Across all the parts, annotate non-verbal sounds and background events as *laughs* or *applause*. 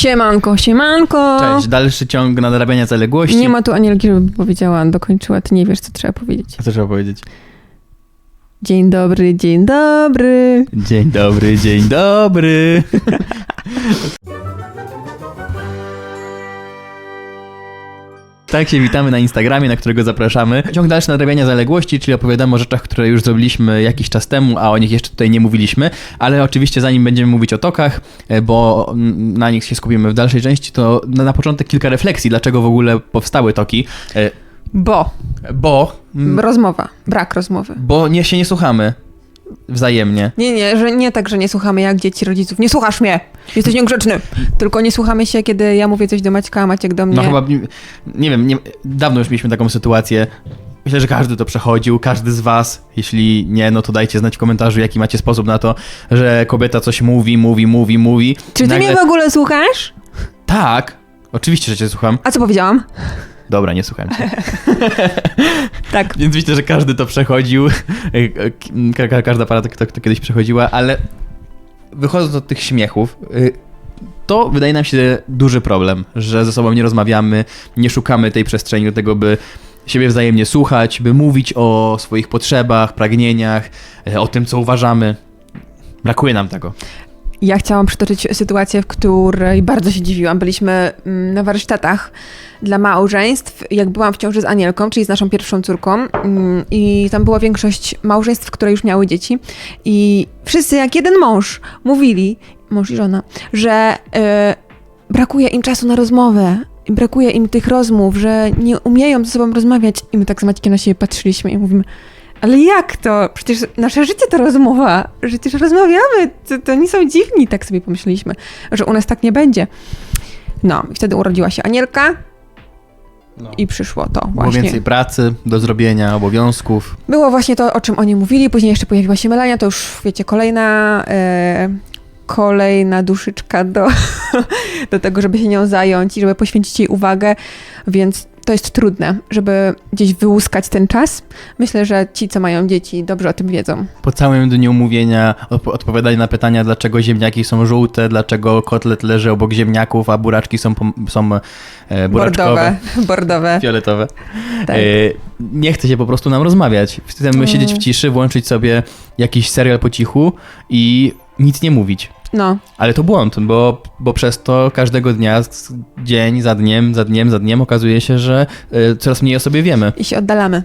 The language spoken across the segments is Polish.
Siemanko, siemanko. Cześć, dalszy ciąg nadrabiania zaległości. Nie ma tu Anielki, żeby powiedziała, dokończyła. Ty nie wiesz, co trzeba powiedzieć. Co trzeba powiedzieć? Dzień dobry, dzień dobry. Dzień dobry, dzień dobry. *laughs* Tak się witamy na Instagramie, na którego zapraszamy. Ciąg dalszy nadrabiania zaległości, czyli opowiadamy o rzeczach, które już zrobiliśmy jakiś czas temu, a o nich jeszcze tutaj nie mówiliśmy, ale oczywiście zanim będziemy mówić o tokach, e, bo na nich się skupimy w dalszej części, to na, na początek kilka refleksji, dlaczego w ogóle powstały toki. E, Bo. Bo... mm, Rozmowa. Brak rozmowy. Bo nie się nie słuchamy wzajemnie. Nie, nie, że nie tak, że nie słuchamy jak dzieci rodziców. Nie słuchasz mnie! Jesteś niegrzeczny! Tylko nie słuchamy się, kiedy ja mówię coś do Maćka, a Maciek do mnie. No chyba, nie- nie wiem, nie, dawno już mieliśmy taką sytuację. Myślę, że każdy to przechodził, każdy z was. Jeśli nie, no to dajcie znać w komentarzu, jaki macie sposób na to, że kobieta coś mówi, mówi, mówi, mówi. Czy ty Nagle- mnie w ogóle słuchasz? Tak, oczywiście, że cię słucham. A co powiedziałam? Dobra, nie słucham cię. *laughs* Tak. Więc myślę, że każdy to przechodził. Ka- ka- Każda para to, to, to kiedyś przechodziła, ale wychodząc od tych śmiechów, y, to wydaje nam się duży problem, że ze sobą nie rozmawiamy, nie szukamy tej przestrzeni do tego, by siebie wzajemnie słuchać, by mówić o swoich potrzebach, pragnieniach, y, o tym, co uważamy. Brakuje nam tego. Ja chciałam przytoczyć sytuację, w której bardzo się dziwiłam. Byliśmy mm, na warsztatach dla małżeństw, jak byłam w ciąży z Anielką, czyli z naszą pierwszą córką. Mm, i tam była większość małżeństw, które już miały dzieci. I wszyscy jak jeden mąż mówili, mąż i żona, że e, brakuje im czasu na rozmowę, brakuje im tych rozmów, że nie umieją ze sobą rozmawiać. I my tak z Maćkiem na siebie patrzyliśmy i mówimy ale jak to? Przecież nasze życie to rozmowa. Przecież rozmawiamy. To, to nie są dziwni, tak sobie pomyśleliśmy, że u nas tak nie będzie. No, i wtedy urodziła się Anielka i przyszło to Było właśnie. więcej pracy do zrobienia, obowiązków. Było właśnie to, o czym oni mówili. Później jeszcze pojawiła się Melania, to już wiecie, kolejna, e, kolejna duszyczka do, *laughs* do tego, żeby się nią zająć i żeby poświęcić jej uwagę, więc to jest trudne, żeby gdzieś wyłuskać ten czas. Myślę, że ci, co mają dzieci, dobrze o tym wiedzą. Po całym dniu mówienia, odp- odpowiadali na pytania, dlaczego ziemniaki są żółte, dlaczego kotlet leży obok ziemniaków, a buraczki są, pom- są e, buraczkowe, Bordowe, *laughs* bordowe. fioletowe. Tak. E, nie chce się po prostu nam rozmawiać. Chcemy Mm. siedzieć w ciszy, włączyć sobie jakiś serial po cichu i nic nie mówić. No, Ale to błąd, bo, bo przez to każdego dnia, dzień za dniem, za dniem, za dniem okazuje się, że e, coraz mniej o sobie wiemy. i się oddalamy.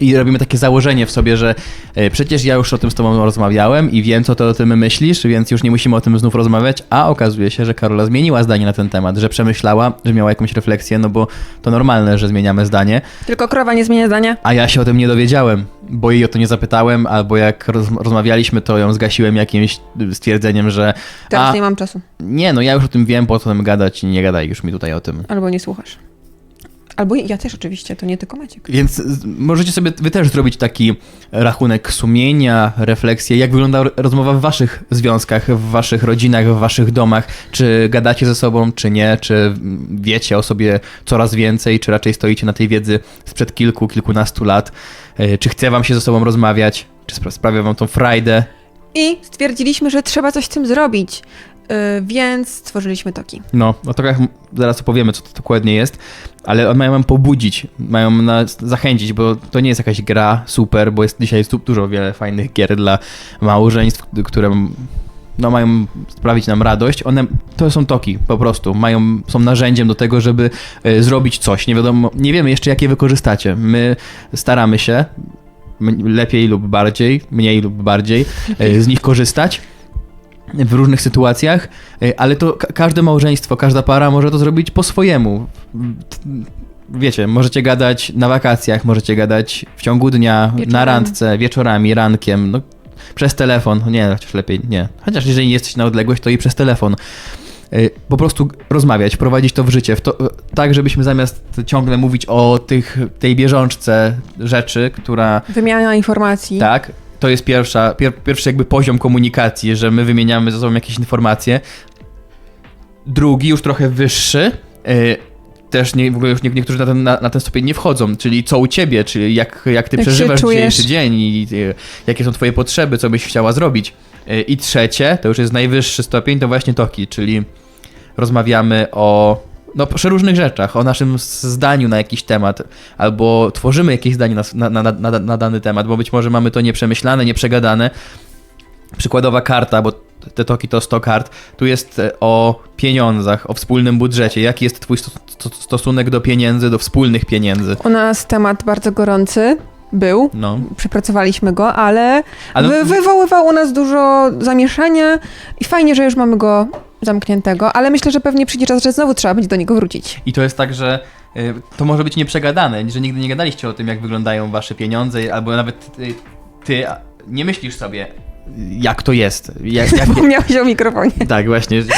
I robimy takie założenie w sobie, że e, przecież ja już o tym z tobą rozmawiałem i wiem, co ty o tym myślisz, więc już nie musimy o tym znów rozmawiać, a okazuje się, że Karola zmieniła zdanie na ten temat, że przemyślała, że miała jakąś refleksję, no bo to normalne, że zmieniamy zdanie, Tylko krowa nie zmienia zdania. a ja się o tym nie dowiedziałem, bo jej o to nie zapytałem, albo jak roz, rozmawialiśmy, to ją zgasiłem jakimś stwierdzeniem, że Teraz a, nie mam czasu. nie, no ja już o tym wiem, po co tym gadać, nie gadaj już mi tutaj o tym. Albo nie słuchasz. Albo ja też oczywiście, to nie tylko Maciek. Więc możecie sobie wy też zrobić taki rachunek sumienia, refleksję, jak wygląda rozmowa w waszych związkach, w waszych rodzinach, w waszych domach. Czy gadacie ze sobą, czy nie, czy wiecie o sobie coraz więcej, czy raczej stoicie na tej wiedzy sprzed kilku, kilkunastu lat. E, Czy chce wam się ze sobą rozmawiać, czy spra- sprawia wam tą frajdę. I stwierdziliśmy, że trzeba coś z tym zrobić. Yy, więc stworzyliśmy toki. No, o tokach zaraz opowiemy, co to dokładnie jest, ale mają nam pobudzić, mają nas zachęcić, bo to nie jest jakaś gra super, bo jest dzisiaj tu- dużo wiele fajnych gier dla małżeństw, które no, mają sprawić nam radość. One to są toki po prostu, mają, są narzędziem do tego, żeby e, zrobić coś. Nie wiadomo, nie wiemy jeszcze, jak je wykorzystacie. My staramy się lepiej lub bardziej, mniej lub bardziej e, z nich korzystać w różnych sytuacjach, e, ale to ka- każde małżeństwo, każda para może to zrobić po swojemu. Wiecie, możecie gadać na wakacjach, możecie gadać w ciągu dnia, na Wieczorami. randce, wieczorami, rankiem, no, przez telefon, no nie, chociaż lepiej nie. Chociaż jeżeli jesteś na odległość, to i przez telefon. E, Po prostu rozmawiać, prowadzić to w życie, w to, tak żebyśmy zamiast ciągle mówić o tych, tej bieżączce rzeczy, która Wymiana informacji. tak, to jest pierwsza, pier, pierwszy jakby poziom komunikacji, że my wymieniamy ze sobą jakieś informacje. Drugi, już trochę wyższy, y, też nie, w ogóle już nie, niektórzy na ten, na, na ten stopień nie wchodzą, czyli co u ciebie, czyli jak, jak ty Jak przeżywasz dzisiejszy dzień i y, jakie są twoje potrzeby, co byś chciała zrobić. Y, I trzecie, to już jest najwyższy stopień, to właśnie toki, czyli rozmawiamy o no, przeróżnych rzeczach, o naszym zdaniu na jakiś temat, albo tworzymy jakieś zdanie na, na, na, na, dany temat, bo być może mamy to nieprzemyślane, nieprzegadane. Przykładowa karta, bo te toki to 100 kart, tu jest e, o pieniądzach, o wspólnym budżecie. Jaki jest twój sto- sto- stosunek do pieniędzy, do wspólnych pieniędzy? U nas temat bardzo gorący był. No, Przepracowaliśmy go, ale, Ale- wy, wywoływał u nas dużo zamieszania i fajnie, że już mamy go zamkniętego, ale myślę, że pewnie przyjdzie czas, że znowu trzeba będzie do niego wrócić. I to jest tak, że y, to może być nieprzegadane, że nigdy nie gadaliście o tym, jak wyglądają wasze pieniądze, albo nawet ty, nie myślisz sobie, jak to jest. Jak, *laughs* jak, o mikrofonie. tak, właśnie. *laughs*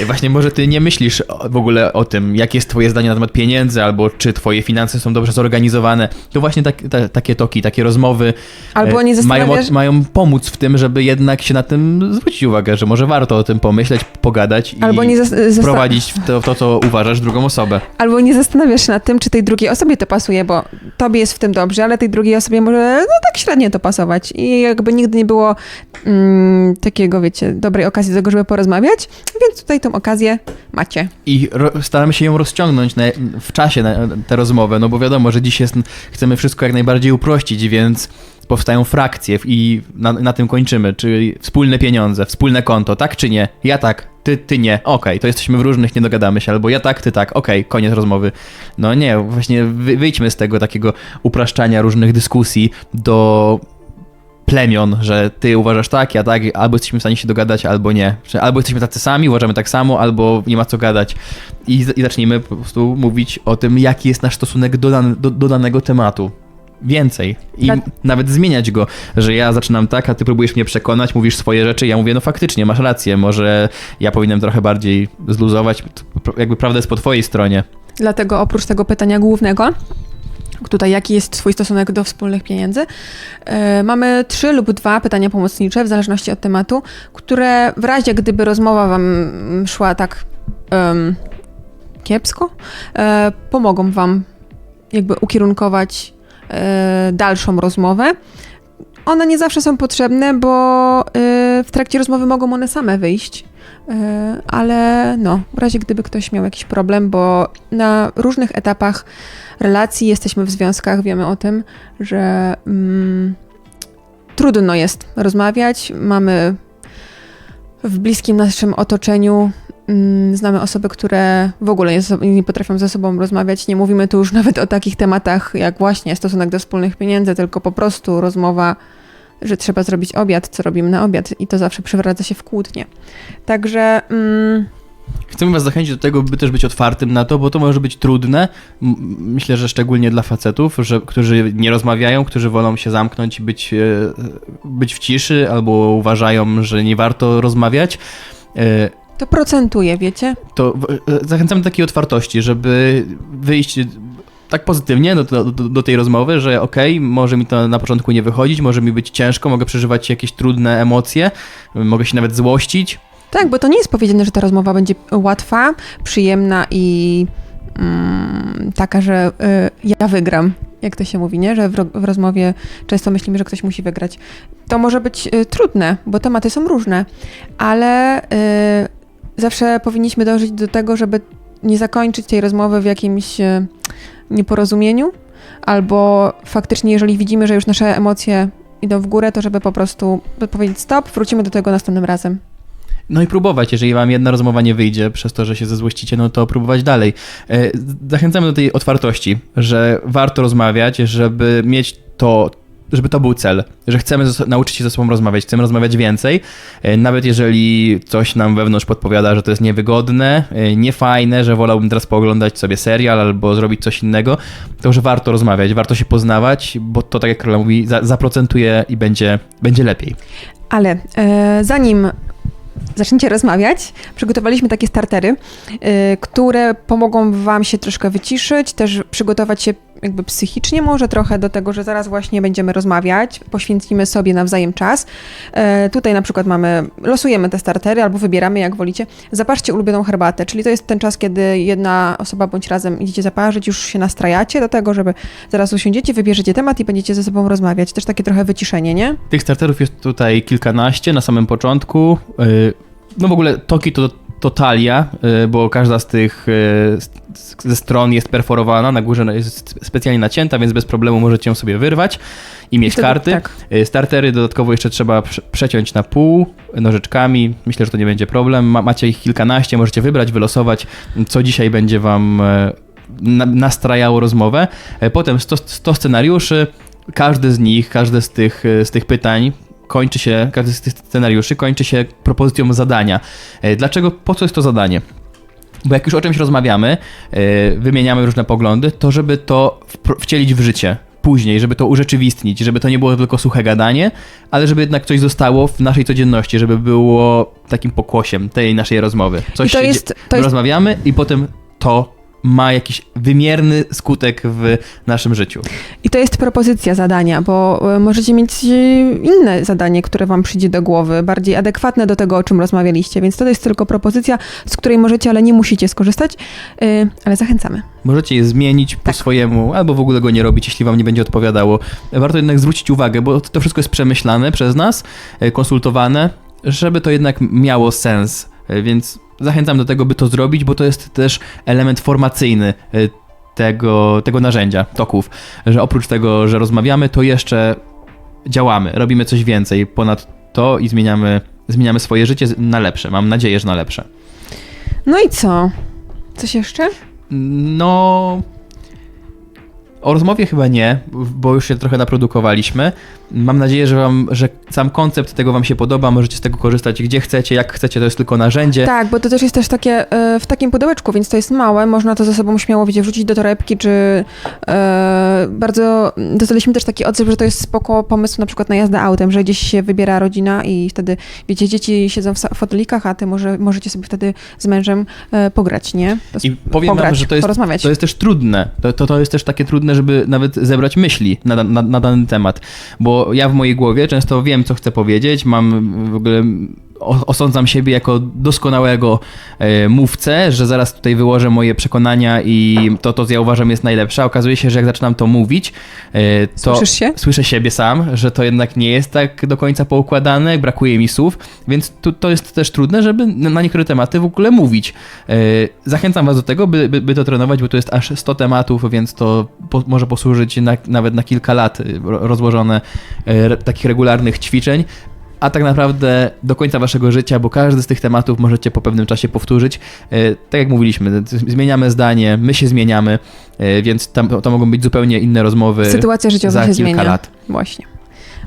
E, Właśnie może ty nie myślisz w ogóle o tym, jakie jest twoje zdanie na temat pieniędzy, albo czy twoje finanse są dobrze zorganizowane. To właśnie tak, ta, takie toki, takie rozmowy Albo e, nie mają, zastanawiasz... mają pomóc w tym, żeby jednak się na tym zwrócić uwagę, że może warto o tym pomyśleć, pogadać Albo i zasta- wprowadzić w to, w to, co uważasz, drugą osobę. Albo nie zastanawiasz się nad tym, czy tej drugiej osobie to pasuje, bo tobie jest w tym dobrze, ale tej drugiej osobie może no tak średnio to pasować. I jakby nigdy nie było mm, takiego, wiecie, dobrej okazji do tego, żeby porozmawiać, więc tutaj tą okazję macie. I staramy się ją rozciągnąć na, w czasie, na, tę rozmowę, no bo wiadomo, że dziś jest, chcemy wszystko jak najbardziej uprościć, więc powstają frakcje i na, na tym kończymy, czyli wspólne pieniądze, wspólne konto, tak czy nie? Ja tak, ty, ty nie, okej, to jesteśmy w różnych, nie dogadamy się, albo ja tak, ty tak, okej, koniec rozmowy. No nie, właśnie wy, wyjdźmy z tego takiego upraszczania różnych dyskusji do plemion, że ty uważasz tak, ja tak, albo jesteśmy w stanie się dogadać, albo nie. Albo jesteśmy tacy sami, uważamy tak samo, albo nie ma co gadać. I, i zacznijmy po prostu mówić o tym, jaki jest nasz stosunek do, dan, do, do danego tematu. Więcej. I Dla- nawet zmieniać go, że ja zaczynam tak, a ty próbujesz mnie przekonać, mówisz swoje rzeczy, ja mówię, no faktycznie, masz rację, może ja powinienem trochę bardziej zluzować, jakby prawda jest po twojej stronie. Dlatego oprócz tego pytania głównego, tutaj jaki jest twój stosunek do wspólnych pieniędzy, e, mamy trzy lub dwa pytania pomocnicze, w zależności od tematu, które w razie gdyby rozmowa wam szła tak kiepsko, e, pomogą wam jakby ukierunkować e, dalszą rozmowę. One nie zawsze są potrzebne, bo w trakcie rozmowy mogą one same wyjść. E, Ale no, w razie gdyby ktoś miał jakiś problem, bo na różnych etapach relacji jesteśmy w związkach, wiemy o tym, że mm, trudno jest rozmawiać. Mamy w bliskim naszym otoczeniu mm, znamy osoby, które w ogóle nie, nie potrafią ze sobą rozmawiać. Nie mówimy tu już nawet o takich tematach jak właśnie stosunek do wspólnych pieniędzy, tylko po prostu rozmowa, że trzeba zrobić obiad, co robimy na obiad i to zawsze przewraca się w kłótnie. Także mm, Chcemy Was zachęcić do tego, by też być otwartym na to, bo to może być trudne. Myślę, że szczególnie dla facetów, że, którzy nie rozmawiają, którzy wolą się zamknąć, być, e, być w ciszy albo uważają, że nie warto rozmawiać. E, to procentuje, wiecie? To e, zachęcamy do takiej otwartości, żeby wyjść tak pozytywnie do, do, do tej rozmowy, że okej, może mi to na początku nie wychodzić, może mi być ciężko, mogę przeżywać jakieś trudne emocje, mogę się nawet złościć, Tak, bo to nie jest powiedziane, że ta rozmowa będzie łatwa, przyjemna i mm, taka, że y, ja wygram. Jak to się mówi, nie? Że w, w rozmowie często myślimy, że ktoś musi wygrać. To może być y, trudne, bo tematy są różne, ale y, zawsze powinniśmy dążyć do tego, żeby nie zakończyć tej rozmowy w jakimś y, nieporozumieniu, albo faktycznie, jeżeli widzimy, że już nasze emocje idą w górę, to żeby po prostu powiedzieć stop, wrócimy do tego następnym razem. No i próbować, jeżeli wam jedna rozmowa nie wyjdzie przez to, że się zezłościcie, no to próbować dalej. E, Zachęcamy do tej otwartości, że warto rozmawiać, żeby mieć to, żeby to był cel, że chcemy nauczyć się ze sobą rozmawiać, chcemy rozmawiać więcej, e, nawet jeżeli coś nam wewnątrz podpowiada, że to jest niewygodne, e, niefajne, że wolałbym teraz pooglądać sobie serial albo zrobić coś innego, to że warto rozmawiać, warto się poznawać, bo to, tak jak Karola mówi, za, zaprocentuje i będzie, będzie lepiej. Ale e, zanim zaczniecie rozmawiać, przygotowaliśmy takie startery, e, które pomogą Wam się troszkę wyciszyć, też przygotować się jakby psychicznie może trochę do tego, że zaraz właśnie będziemy rozmawiać, poświęcimy sobie nawzajem czas. E, tutaj na przykład mamy, losujemy te startery albo wybieramy jak wolicie. Zaparzcie ulubioną herbatę, czyli to jest ten czas, kiedy jedna osoba bądź razem idziecie zaparzyć, już się nastrajacie do tego, żeby zaraz usiądziecie, wybierzecie temat i będziecie ze sobą rozmawiać. Też takie trochę wyciszenie, nie? Tych starterów jest tutaj kilkanaście na samym początku. Yy, No w ogóle toki to to talia, y, bo każda z tych z- ze stron jest perforowana, na górze jest specjalnie nacięta, więc bez problemu możecie ją sobie wyrwać i mieć wtedy- karty. tak. Y, Startery dodatkowo jeszcze trzeba prze- przeciąć na pół nożyczkami. Myślę, że to nie będzie problem. Ma, macie ich kilkanaście, możecie wybrać, wylosować, co dzisiaj będzie wam e, na, nastrajało rozmowę. E, Potem 100, 100 scenariuszy. Każdy z nich, każde z tych, e, z tych pytań kończy się, każdy z tych scenariuszy kończy się propozycją zadania. E, Dlaczego, po co jest to zadanie? Bo jak już o czymś rozmawiamy, yy, wymieniamy różne poglądy, to żeby to wcielić w życie później, żeby to urzeczywistnić, żeby to nie było tylko suche gadanie, ale żeby jednak coś zostało w naszej codzienności, żeby było takim pokłosiem tej naszej rozmowy. Coś I to jest, to jest rozmawiamy i potem to ma jakiś wymierny skutek w naszym życiu. I to jest propozycja zadania, bo e, możecie mieć e, inne zadanie, które wam przyjdzie do głowy, bardziej adekwatne do tego, o czym rozmawialiście, więc to jest tylko propozycja, z której możecie, ale nie musicie skorzystać, e, ale zachęcamy. Możecie je zmienić po Tak. swojemu, albo w ogóle go nie robić, jeśli wam nie będzie odpowiadało. Warto jednak zwrócić uwagę, bo to wszystko jest przemyślane przez nas, konsultowane, żeby to jednak miało sens. Więc zachęcam do tego, by to zrobić, bo to jest też element formacyjny e, tego, tego narzędzia, toków. Że oprócz tego, że rozmawiamy, to jeszcze działamy, robimy coś więcej ponad to i zmieniamy, zmieniamy swoje życie na lepsze. Mam nadzieję, że na lepsze. No i co? Coś jeszcze? No. O rozmowie chyba nie, bo już się trochę naprodukowaliśmy. Mam nadzieję, że, wam, że sam koncept tego Wam się podoba. Możecie z tego korzystać gdzie chcecie, jak chcecie, to jest tylko narzędzie. Tak, bo to też jest też takie e, w takim pudełeczku, więc to jest małe, można to ze sobą śmiało, wiecie, wrzucić do torebki, czy e, bardzo dostaliśmy też taki odzew, że to jest spoko pomysł na przykład na jazdę autem, że gdzieś się wybiera rodzina i wtedy, wiecie, dzieci siedzą w fotelikach, a ty może, możecie sobie wtedy z mężem e, pograć, nie? To I powiem pograć, Wam, że to jest, to jest też trudne. To, to, to jest też takie trudne, żeby nawet zebrać myśli na, na, na dany temat. Bo ja w mojej głowie często wiem, co chcę powiedzieć, mam w ogóle osądzam siebie jako doskonałego e, mówcę, że zaraz tutaj wyłożę moje przekonania i to, to co ja uważam jest najlepsze. Okazuje się, że jak zaczynam to mówić, e, to Słyszysz się? słyszę siebie sam, że to jednak nie jest tak do końca poukładane, brakuje mi słów, więc tu, to jest też trudne, żeby na niektóre tematy w ogóle mówić. E, Zachęcam Was do tego, by, by, by to trenować, bo to jest aż 100 tematów, więc to po, może posłużyć na, nawet na kilka lat ro- rozłożone takich regularnych ćwiczeń. A tak naprawdę do końca waszego życia, bo każdy z tych tematów możecie po pewnym czasie powtórzyć. E, Tak jak mówiliśmy, zmieniamy zdanie, my się zmieniamy, e, więc tam, to mogą być zupełnie inne rozmowy Sytuacja życiowa za się kilka zmienia. lat. Właśnie.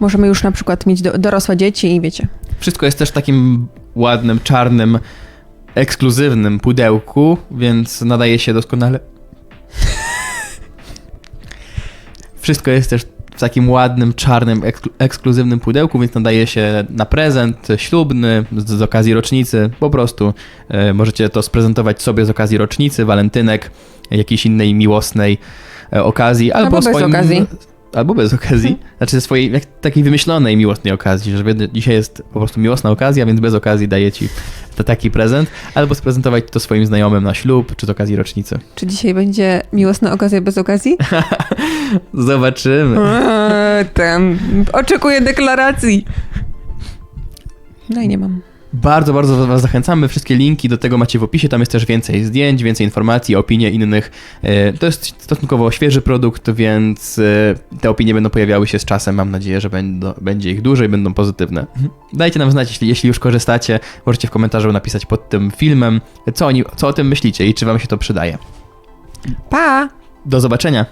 Możemy już na przykład mieć do, dorosłe dzieci i wiecie. Wszystko jest też w takim ładnym, czarnym, ekskluzywnym pudełku, więc nadaje się doskonale. *laughs* Wszystko jest też w takim ładnym, czarnym, eksklu- ekskluzywnym pudełku, więc nadaje się na prezent ślubny z, z okazji rocznicy. Po prostu e, możecie to sprezentować sobie z okazji rocznicy, walentynek, jakiejś innej miłosnej e, okazji. Albo, Albo bez swoim, okazji. Albo bez okazji. *laughs* Znaczy ze swojej jak, takiej wymyślonej miłosnej okazji, że dzisiaj jest po prostu miłosna okazja, więc bez okazji daję ci to taki prezent. Albo sprezentować to swoim znajomym na ślub, czy z okazji rocznicy. Czy dzisiaj będzie miłosna okazja bez okazji? *laughs* Zobaczymy. Ten. Oczekuję deklaracji. No i nie mam. Bardzo, bardzo Was zachęcamy. Wszystkie linki do tego macie w opisie. Tam jest też więcej zdjęć, więcej informacji, opinie innych. E, To jest stosunkowo świeży produkt, więc e, te opinie będą pojawiały się z czasem. Mam nadzieję, że będą, będzie ich dużo i będą pozytywne. Dajcie nam znać, jeśli, jeśli już korzystacie. Możecie w komentarzu napisać pod tym filmem, co, oni, co o tym myślicie i czy Wam się to przydaje. Pa! Do zobaczenia.